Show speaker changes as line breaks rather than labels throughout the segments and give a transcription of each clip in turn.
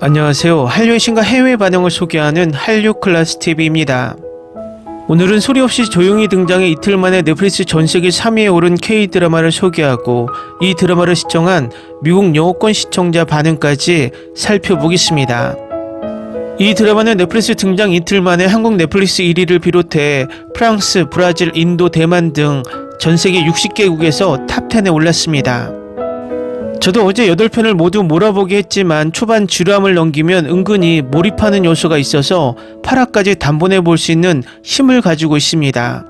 안녕하세요. 한류의 신과 해외 반응을 소개하는 한류 클래스 TV입니다. 오늘은 소리 없이 조용히 등장해 이틀 만에 넷플릭스 전 세계 3위에 오른 K 드라마를 소개하고 이 드라마를 시청한 미국 영어권 시청자 반응까지 살펴보겠습니다. 이 드라마는 넷플릭스 등장 이틀 만에 한국 넷플릭스 1위를 비롯해 프랑스, 브라질, 인도, 대만 등 전 세계 60개국에서 탑10에 올랐습니다. 저도 어제 8편을 모두 몰아보게 했지만 초반 지루함을 넘기면 은근히 몰입하는 요소가 있어서 8화까지 단번에 볼 수 있는 힘을 가지고 있습니다.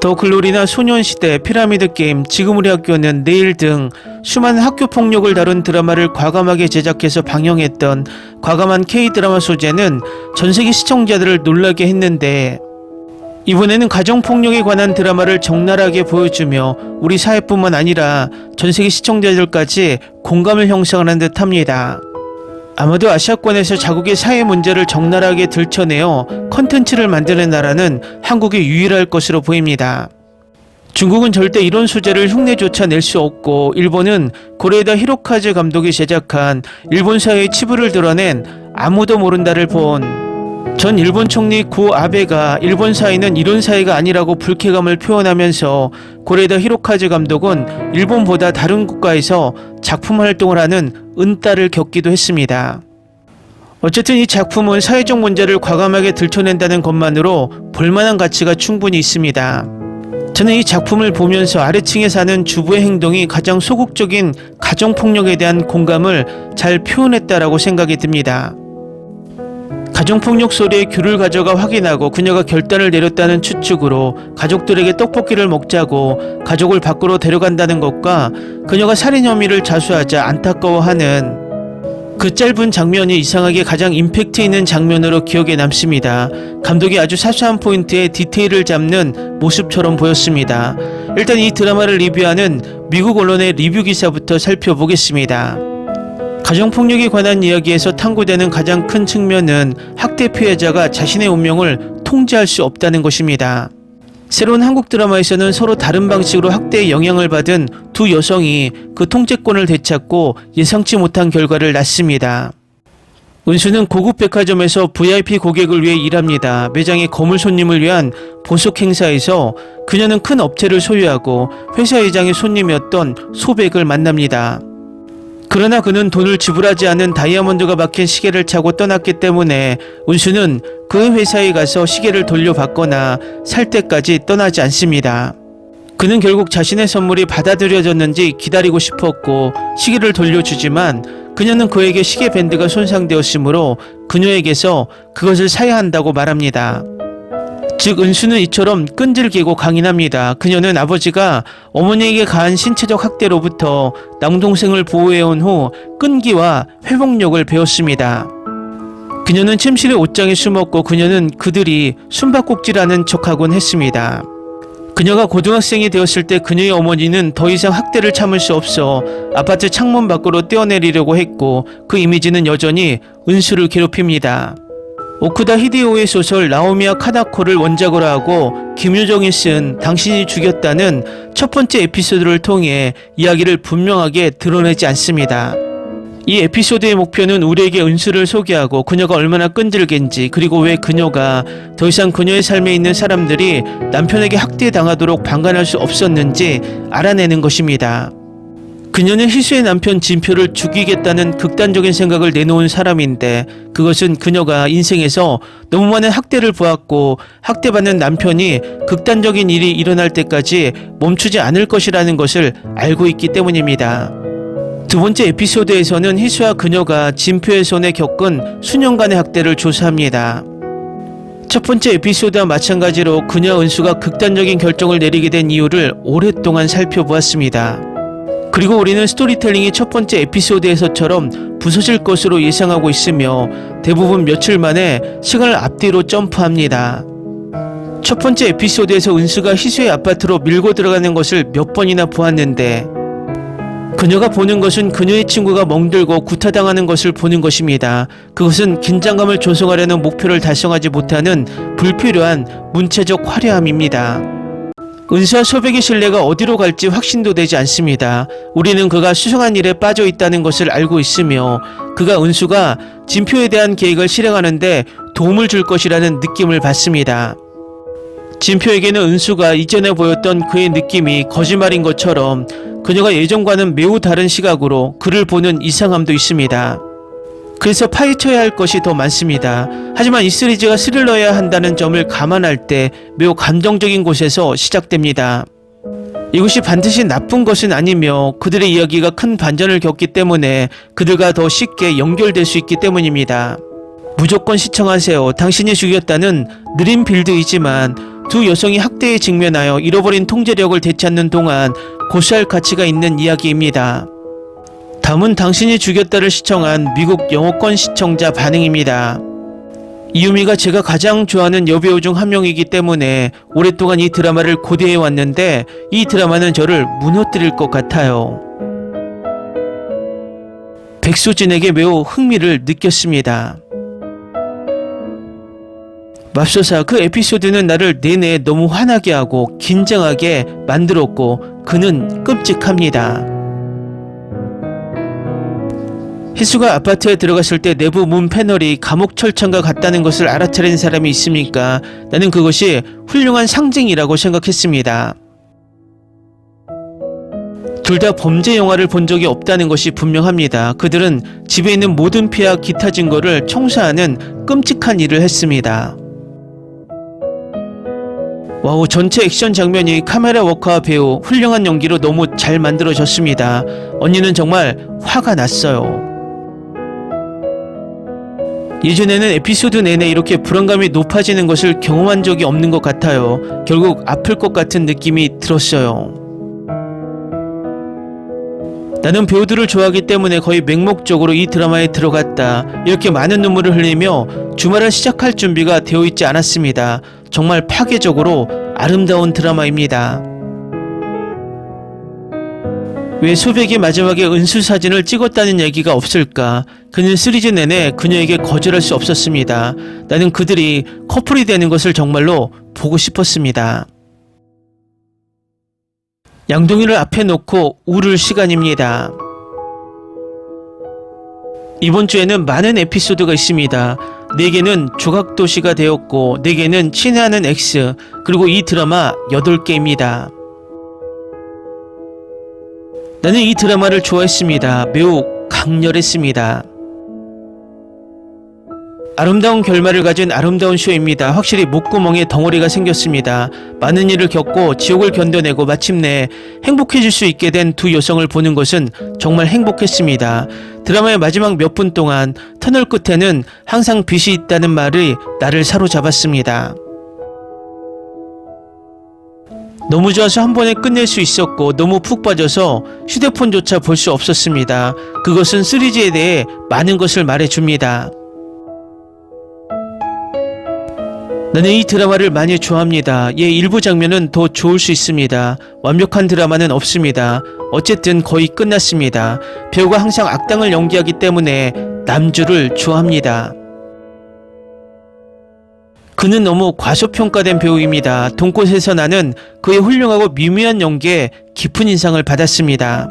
더 글로리나 소년시대, 피라미드 게임, 지금 우리 학교는 내일 등 수많은 학교 폭력을 다룬 드라마를 과감하게 제작해서 방영했던 과감한 K-드라마 소재는 전 세계 시청자들을 놀라게 했는데 이번에는 가정폭력에 관한 드라마를 적나라하게 보여주며 우리 사회뿐만 아니라 전 세계 시청자들까지 공감을 형성하는 듯 합니다. 아마도 아시아권에서 자국의 사회 문제를 적나라하게 들춰내어 컨텐츠를 만드는 나라는 한국이 유일할 것으로 보입니다. 중국은 절대 이런 소재를 흉내조차 낼 수 없고 일본은 고레다 히로카즈 감독이 제작한 일본 사회의 치부를 드러낸 아무도 모른다를 본 전 일본 총리 고 아베가 일본 사회는 이런 사회가 아니라고 불쾌감을 표현하면서 고레다 히로카즈 감독은 일본보다 다른 국가에서 작품 활동을 하는 은따를 겪기도 했습니다. 어쨌든 이 작품은 사회적 문제를 과감하게 들춰낸다는 것만으로 볼만한 가치가 충분히 있습니다. 저는 이 작품을 보면서 아래층에 사는 주부의 행동이 가장 소극적인 가정폭력에 대한 공감을 잘 표현했다라고 생각이 듭니다. 가정폭력 소리에 귤을 가져가 확인하고 그녀가 결단을 내렸다는 추측으로 가족들에게 떡볶이를 먹자고 가족을 밖으로 데려간다는 것과 그녀가 살인 혐의를 자수하자 안타까워하는 그 짧은 장면이 이상하게 가장 임팩트 있는 장면으로 기억에 남습니다. 감독이 아주 사소한 포인트에 디테일을 잡는 모습처럼 보였습니다. 일단 이 드라마를 리뷰하는 미국 언론의 리뷰 기사부터 살펴보겠습니다. 가정폭력에 관한 이야기에서 탐구되는 가장 큰 측면은 학대 피해자가 자신의 운명을 통제할 수 없다는 것입니다. 새로운 한국 드라마에서는 서로 다른 방식으로 학대에 영향을 받은 두 여성이 그 통제권을 되찾고 예상치 못한 결과를 낳습니다. 은수는 고급 백화점에서 VIP 고객을 위해 일합니다. 매장의 거물 손님을 위한 보석 행사에서 그녀는 큰 업체를 소유하고 회사 회장의 손님이었던 소백을 만납니다. 그러나 그는 돈을 지불하지 않은 다이아몬드가 박힌 시계를 차고 떠났기 때문에 운수는 그 회사에 가서 시계를 돌려받거나 살 때까지 떠나지 않습니다. 그는 결국 자신의 선물이 받아들여졌는지 기다리고 싶었고 시계를 돌려주지만 그녀는 그에게 시계 밴드가 손상되었으므로 그녀에게서 그것을 사야 한다고 말합니다. 즉 은수는 이처럼 끈질기고 강인합니다. 그녀는 아버지가 어머니에게 가한 신체적 학대로부터 남동생을 보호해온 후 끈기와 회복력을 배웠습니다. 그녀는 침실의 옷장에 숨었고 그녀는 그들이 숨바꼭질하는 척하곤 했습니다. 그녀가 고등학생이 되었을 때 그녀의 어머니는 더 이상 학대를 참을 수 없어 아파트 창문 밖으로 뛰어내리려고 했고 그 이미지는 여전히 은수를 괴롭힙니다. 오쿠다 히데오의 소설 라오미야 카다코를 원작으로 하고 김유정이 쓴 당신이 죽였다는 첫 번째 에피소드를 통해 이야기를 분명하게 드러내지 않습니다. 이 에피소드의 목표는 우리에게 은수를 소개하고 그녀가 얼마나 끈질긴지 그리고 왜 그녀가 더 이상 그녀의 삶에 있는 사람들이 남편에게 학대당하도록 방관할 수 없었는지 알아내는 것입니다. 그녀는 희수의 남편 진표를 죽이겠다는 극단적인 생각을 내놓은 사람인데 그것은 그녀가 인생에서 너무 많은 학대를 보았고 학대받는 남편이 극단적인 일이 일어날 때까지 멈추지 않을 것이라는 것을 알고 있기 때문입니다. 두 번째 에피소드에서는 희수와 그녀가 진표의 손에 겪은 수년간의 학대를 조사합니다. 첫 번째 에피소드와 마찬가지로 그녀 은수가 극단적인 결정을 내리게 된 이유를 오랫동안 살펴보았습니다. 그리고 우리는 스토리텔링이 첫 번째 에피소드에서처럼 부서질 것으로 예상하고 있으며 대부분 며칠 만에 시간을 앞뒤로 점프합니다. 첫 번째 에피소드에서 은수가 희수의 아파트로 밀고 들어가는 것을 몇 번이나 보았는데 그녀가 보는 것은 그녀의 친구가 멍들고 구타당하는 것을 보는 것입니다. 그것은 긴장감을 조성하려는 목표를 달성하지 못하는 불필요한 문체적 화려함입니다. 은수와 소백의 신뢰가 어디로 갈지 확신도 되지 않습니다. 우리는 그가 수상한 일에 빠져 있다는 것을 알고 있으며 그가 은수가 진표에 대한 계획을 실행하는데 도움을 줄 것이라는 느낌을 받습니다. 진표에게는 은수가 이전에 보였던 그의 느낌이 거짓말인 것처럼 그녀가 예전과는 매우 다른 시각으로 그를 보는 이상함도 있습니다. 그래서 파헤쳐야 할 것이 더 많습니다. 하지만 이 시리즈가 스릴러여야 한다는 점을 감안할 때 매우 감정적인 곳에서 시작됩니다. 이것이 반드시 나쁜 것은 아니며 그들의 이야기가 큰 반전을 겪기 때문에 그들과 더 쉽게 연결될 수 있기 때문입니다. 무조건 시청하세요. 당신이 죽였다는 느린 빌드이지만 두 여성이 학대에 직면하여 잃어버린 통제력을 되찾는 동안 고시할 가치가 있는 이야기입니다. 다음은 당신이 죽였다를 시청한 미국 영어권 시청자 반응입니다. 이유미가 제가 가장 좋아하는 여배우 중 한 명이기 때문에 오랫동안 이 드라마를 고대해 왔는데 이 드라마는 저를 무너뜨릴 것 같아요. 백수진에게 매우 흥미를 느꼈습니다. 맙소사 그 에피소드는 나를 내내 너무 화나게 하고 긴장하게 만들었고 그는 끔찍합니다. 희수가 아파트에 들어갔을 때 내부 문 패널이 감옥 철창과 같다는 것을 알아차린 사람이 있습니까? 나는 그것이 훌륭한 상징이라고 생각했습니다. 둘 다 범죄 영화를 본 적이 없다는 것이 분명합니다. 그들은 집에 있는 모든 피와 기타 증거를 청소하는 끔찍한 일을 했습니다. 와우, 전체 액션 장면이 카메라 워커와 배우 훌륭한 연기로 너무 잘 만들어졌습니다. 언니는 정말 화가 났어요. 예전에는 에피소드 내내 이렇게 불안감이 높아지는 것을 경험한 적이 없는 것 같아요. 결국 아플 것 같은 느낌이 들었어요. 나는 배우들을 좋아하기 때문에 거의 맹목적으로 이 드라마에 들어갔다. 이렇게 많은 눈물을 흘리며 주말을 시작할 준비가 되어 있지 않았습니다. 정말 파괴적으로 아름다운 드라마입니다. 왜 소백이 마지막에 은수 사진을 찍었다는 얘기가 없을까? 그는 시리즈 내내 그녀에게 거절할 수 없었습니다. 나는 그들이 커플이 되는 것을 정말로 보고 싶었습니다. 양동이를 앞에 놓고 울을 시간입니다. 이번 주에는 많은 에피소드가 있습니다. 4개는 조각도시가 되었고 4개는 친애하는 X 그리고 이 드라마 8개입니다. 나는 이 드라마를 좋아했습니다. 매우 강렬했습니다. 아름다운 결말을 가진 아름다운 쇼입니다. 확실히 목구멍에 덩어리가 생겼습니다. 많은 일을 겪고 지옥을 견뎌내고 마침내 행복해질 수 있게 된 두 여성을 보는 것은 정말 행복했습니다. 드라마의 마지막 몇 분 동안 터널 끝에는 항상 빛이 있다는 말이 나를 사로잡았습니다. 너무 좋아서 한 번에 끝낼 수 있었고 너무 푹 빠져서 휴대폰조차 볼 수 없었습니다. 그것은 시리즈에 대해 많은 것을 말해줍니다. 나는 이 드라마를 많이 좋아합니다. 얘 일부 장면은 더 좋을 수 있습니다. 완벽한 드라마는 없습니다. 어쨌든 거의 끝났습니다. 배우가 항상 악당을 연기하기 때문에 남주를 좋아합니다. 그는 너무 과소평가된 배우입니다. 돈꽃에서 나는 그의 훌륭하고 미묘한 연기에 깊은 인상을 받았습니다.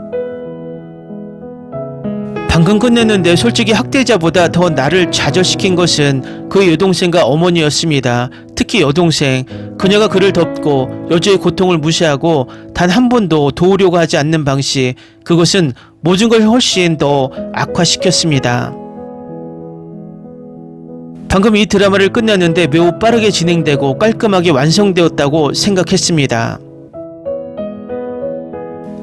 방금 끝냈는데 솔직히 학대자보다 더 나를 좌절시킨 것은 그의 여동생과 어머니였습니다. 특히 여동생. 그녀가 그를 덮고 여주의 고통을 무시하고 단 한 번도 도우려고 하지 않는 방식. 그것은 모든 걸 훨씬 더 악화시켰습니다. 방금 이 드라마를 끝냈는데 매우 빠르게 진행되고 깔끔하게 완성되었다고 생각했습니다.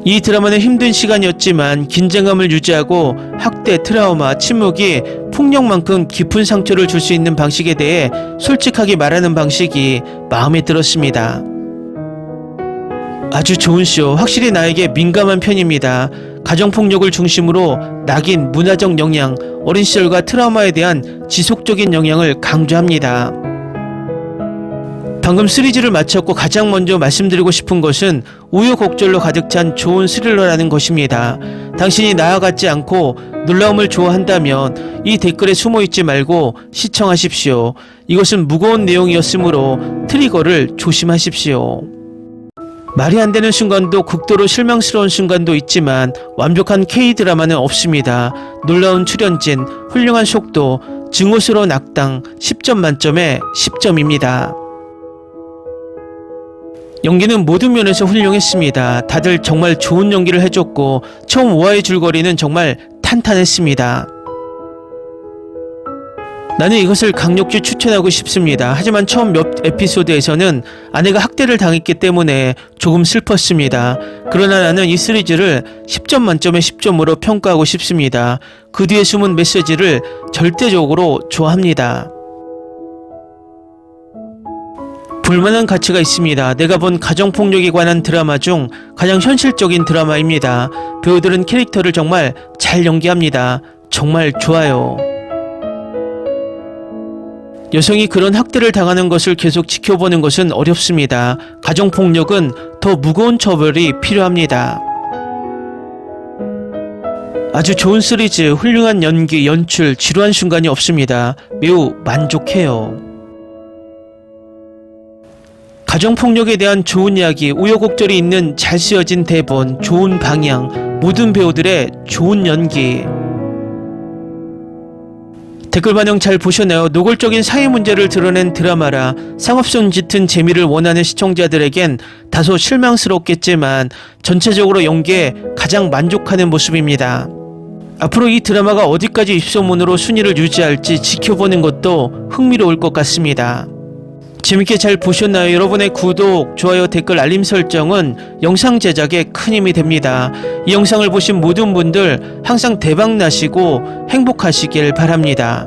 이 드라마는 힘든 시간이었지만 긴장감을 유지하고 학대, 트라우마, 침묵이 폭력만큼 깊은 상처를 줄 수 있는 방식에 대해 솔직하게 말하는 방식이 마음에 들었습니다. 아주 좋은 쇼. 확실히 나에게 민감한 편입니다. 가정폭력을 중심으로 낙인, 문화적 영향, 어린 시절과 트라우마에 대한 지속적인 영향을 강조합니다. 방금 시리즈를 마쳤고 가장 먼저 말씀드리고 싶은 것은 우여곡절로 가득 찬 좋은 스릴러라는 것입니다. 당신이 나와 같지 않고 놀라움을 좋아한다면 이 댓글에 숨어 있지 말고 시청하십시오. 이것은 무거운 내용이었으므로 트리거를 조심하십시오. 말이 안 되는 순간도 극도로 실망스러운 순간도 있지만 완벽한 K-드라마는 없습니다. 놀라운 출연진, 훌륭한 속도, 증오스러운 악당 10점 만점에 10점입니다. 연기는 모든 면에서 훌륭했습니다. 다들 정말 좋은 연기를 해줬고 처음 5화의 줄거리는 정말 탄탄했습니다. 나는 이것을 강력히 추천하고 싶습니다. 하지만 처음 몇 에피소드에서는 아내가 학대를 당했기 때문에 조금 슬펐습니다. 그러나 나는 이 시리즈를 10점 만점에 10점으로 평가하고 싶습니다. 그 뒤에 숨은 메시지를 절대적으로 좋아합니다. 볼만한 가치가 있습니다. 내가 본 가정폭력에 관한 드라마 중 가장 현실적인 드라마입니다. 배우들은 캐릭터를 정말 잘 연기합니다. 정말 좋아요. 여성이 그런 학대를 당하는 것을 계속 지켜보는 것은 어렵습니다. 가정폭력은 더 무거운 처벌이 필요합니다. 아주 좋은 시리즈, 훌륭한 연기, 연출, 지루한 순간이 없습니다. 매우 만족해요. 가정폭력에 대한 좋은 이야기, 우여곡절이 있는 잘 쓰여진 대본, 좋은 방향, 모든 배우들의 좋은 연기. 댓글 반영 잘 보셨나요? 노골적인 사회 문제를 드러낸 드라마라 상업성 짙은 재미를 원하는 시청자들에겐 다소 실망스럽겠지만 전체적으로 연기에 가장 만족하는 모습입니다. 앞으로 이 드라마가 어디까지 입소문으로 순위를 유지할지 지켜보는 것도 흥미로울 것 같습니다. 재밌게 잘 보셨나요? 여러분의 구독, 좋아요, 댓글, 알림 설정은 영상 제작에 큰 힘이 됩니다. 이 영상을 보신 모든 분들 항상 대박 나시고 행복하시길 바랍니다.